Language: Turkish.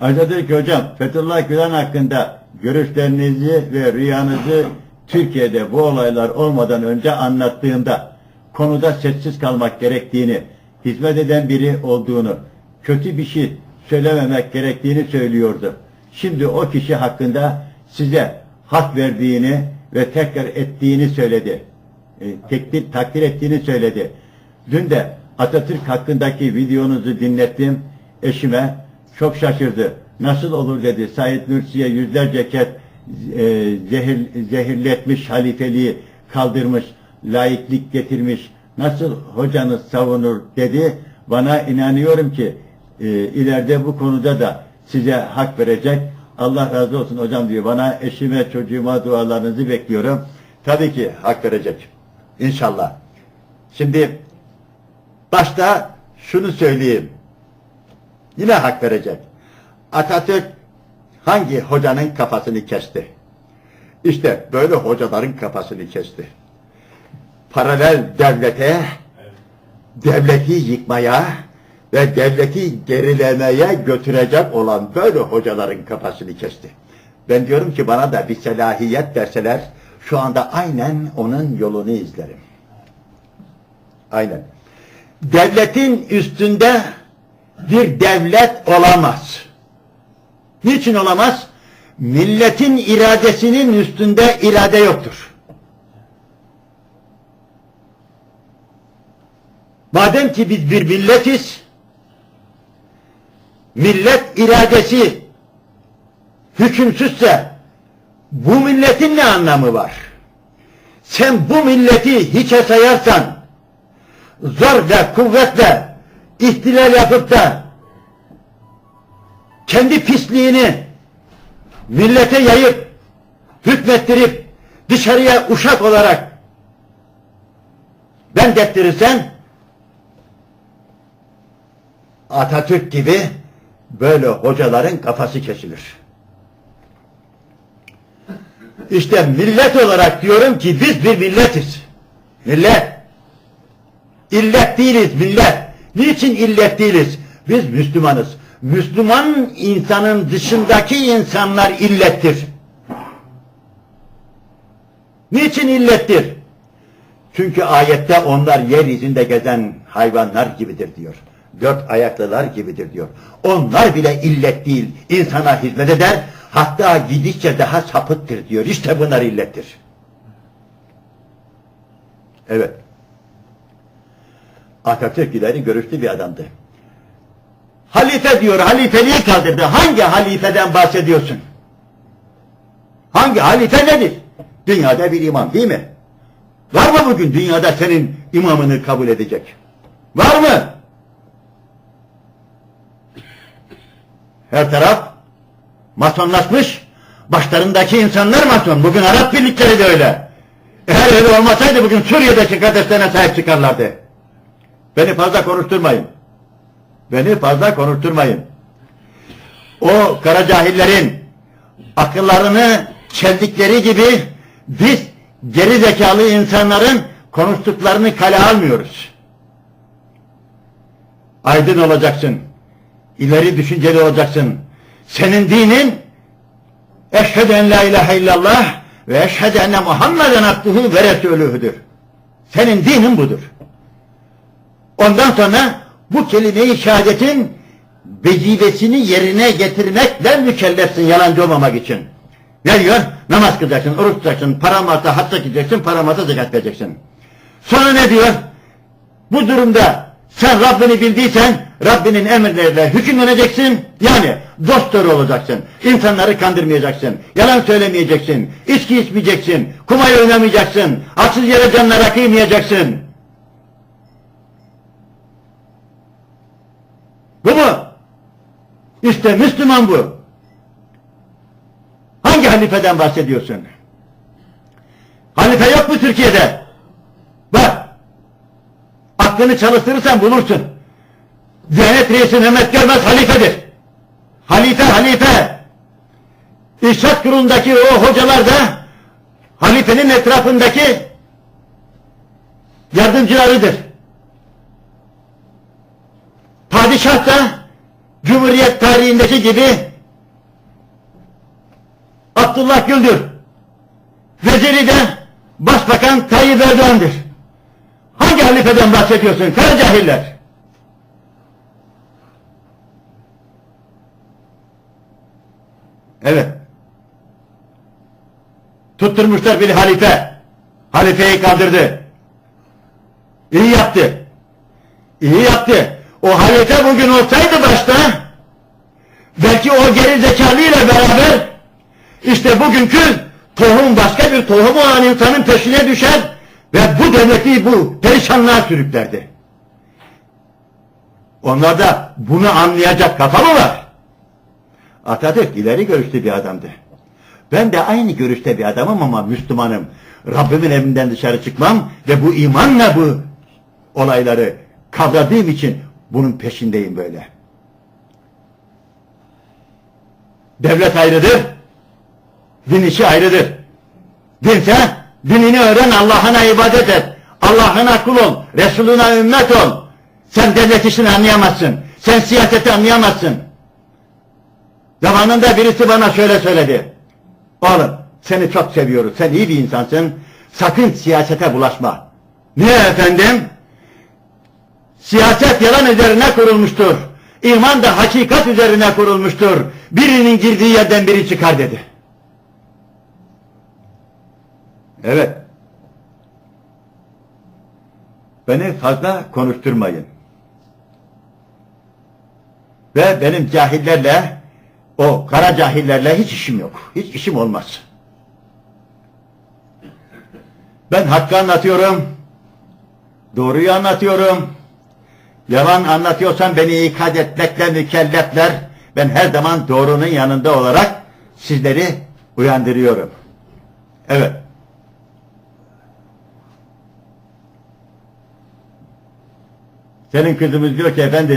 Atatürk Hocam, Fethullah Gülen hakkında görüşlerinizi ve rüyanızı Türkiye'de bu olaylar olmadan önce anlattığımda konuda sessiz kalmak gerektiğini, hizmet eden biri olduğunu, kötü bir şey söylememek gerektiğini söylüyordu. Şimdi o kişi hakkında size hak verdiğini ve tekrar ettiğini söyledi. E, tekdir, takdir ettiğini söyledi. Dün de Atatürk hakkındaki videonuzu dinlettim eşime. Çok şaşırdı. Nasıl olur dedi. Said Nursi'ye yüzlerce kez e, zehir, zehirletmiş halifeliği kaldırmış, laiklik getirmiş. Nasıl hocanız savunur dedi. Bana inanıyorum ki e, ileride bu konuda da size hak verecek. Allah razı olsun hocam diyor. Bana eşime, çocuğuma dualarınızı bekliyorum. Tabii ki hak verecek. İnşallah. Şimdi başta şunu söyleyeyim. Yine hak verecek. Atatürk hangi hocanın kafasını kesti? İşte böyle hocaların kafasını kesti. Paralel devlete, devleti yıkmaya ve devleti gerilemeye götürecek olan böyle hocaların kafasını kesti. Ben diyorum ki bana da bir selahiyet verseler şu anda aynen onun yolunu izlerim. Aynen. Devletin üstünde bir devlet olamaz. Niçin olamaz? Milletin iradesinin üstünde irade yoktur. Madem ki biz bir milletiz, millet iradesi hükümsüzse bu milletin ne anlamı var? Sen bu milleti hiçe sayarsan, zor ve kuvvetle ihtilal yapıp da kendi pisliğini millete yayıp hükmettirip dışarıya uşak olarak bendettirirsen Atatürk gibi böyle hocaların kafası kesilir. İşte millet olarak diyorum ki biz bir milletiz. Millet. İllet değiliz millet. Niçin illet değiliz? Biz Müslümanız. Müslüman insanın dışındaki insanlar illettir. Niçin illettir? Çünkü ayette onlar yeryüzünde gezen hayvanlar gibidir diyor. Dört ayaklılar gibidir diyor. Onlar bile illet değil, insana hizmet eder, hatta gidikçe daha sapıttır diyor. İşte bunlar illettir. Evet. Atatürk ileri görüşlü bir adamdı. Halife diyor, halifeliği kaldırdı. Hangi halifeden bahsediyorsun? Hangi halife nedir? Dünyada bir imam değil mi? Var mı bugün dünyada senin imamını kabul edecek? Var mı? Her taraf masonlaşmış. Başlarındaki insanlar mason. Bugün Arap birlikleri de öyle. Eğer öyle olmasaydı bugün Suriye'deki kardeşlerine sahip çıkarlardı. Beni fazla konuşturmayın. Beni fazla konuşturmayın. O kara cahillerin akıllarını çeldikleri gibi biz geri zekalı insanların konuştuklarını kale almıyoruz. Aydın olacaksın. İleri düşünceli olacaksın. Senin dinin eşhedü en la ilahe illallah ve eşhedü enne Muhammeden abduhu ve resulühüdür. Senin dinin budur. Ondan sonra bu kelime-i şehadetin vecibesini yerine getirmekle mükellefsin yalancı olmamak için. Ne diyor? Namaz kılacaksın, oruç tutacaksın, param varsa hacca gideceksin, param varsa zekat vereceksin. Sonra ne diyor? Bu durumda sen Rabbini bildiysen Rabbinin emirleriyle hükümleneceksin. Yani dost doğru olacaksın. İnsanları kandırmayacaksın. Yalan söylemeyeceksin. İçki içmeyeceksin. Kumar oynamayacaksın. Haksız yere canlara kıymayacaksın. Bu mu? İşte Müslüman bu. Hangi halifeden bahsediyorsun? Halife yok mu Türkiye'de? Bak. Aklını çalıştırırsan bulursun. Diyanet reisi Mehmet Görmez halifedir. Halife, halife. İrşad kurulundaki o hocalar da halifenin etrafındaki yardımcılarıdır. Padişah da Cumhuriyet tarihindeki gibi Abdullah Güldür veziri de Başbakan Tayyip Erdoğan'dır. Hangi halifeden bahsediyorsun? Kara cahiller. Evet. Tutturmuşlar bir halife. Halifeyi kaldırdı. İyi yaptı. İyi yaptı. O halife bugün olsaydı başta belki o geri zekalıyla beraber işte bugünkü tohum başka bir tohum olan insanın peşine düşer ve bu devleti bu perişanlığa sürüklerdi. Onlarda bunu anlayacak kafa mı var? Atatürk ileri görüşlü bir adamdı. Ben de aynı görüşte bir adamım ama Müslümanım. Rabbimin evinden dışarı çıkmam ve bu imanla bu olayları kavradığım için bunun peşindeyim böyle. Devlet ayrıdır, din işi ayrıdır. Dinse dinini öğren, Allah'ına ibadet et. Allah'ına kul ol, Resuluna ümmet ol. Sen devlet işini anlayamazsın. Sen siyaseti anlayamazsın. Zamanında birisi bana şöyle söyledi. Oğlum seni çok seviyoruz. Sen iyi bir insansın. Sakın siyasete bulaşma. Niye efendim? Siyaset yalan üzerine kurulmuştur. İman da hakikat üzerine kurulmuştur. Birinin girdiği yerden biri çıkar dedi. Evet. Beni fazla konuşturmayın. Ve benim cahillerle, o kara cahillerle hiç işim yok. Hiç işim olmaz. Ben hakkı anlatıyorum. Doğruyu anlatıyorum. Yalan anlatıyorsan beni ikaz etmekle mükellefler. Ben her zaman doğrunun yanında olarak sizleri uyandırıyorum. Evet. Senin kızımız diyor ki efendim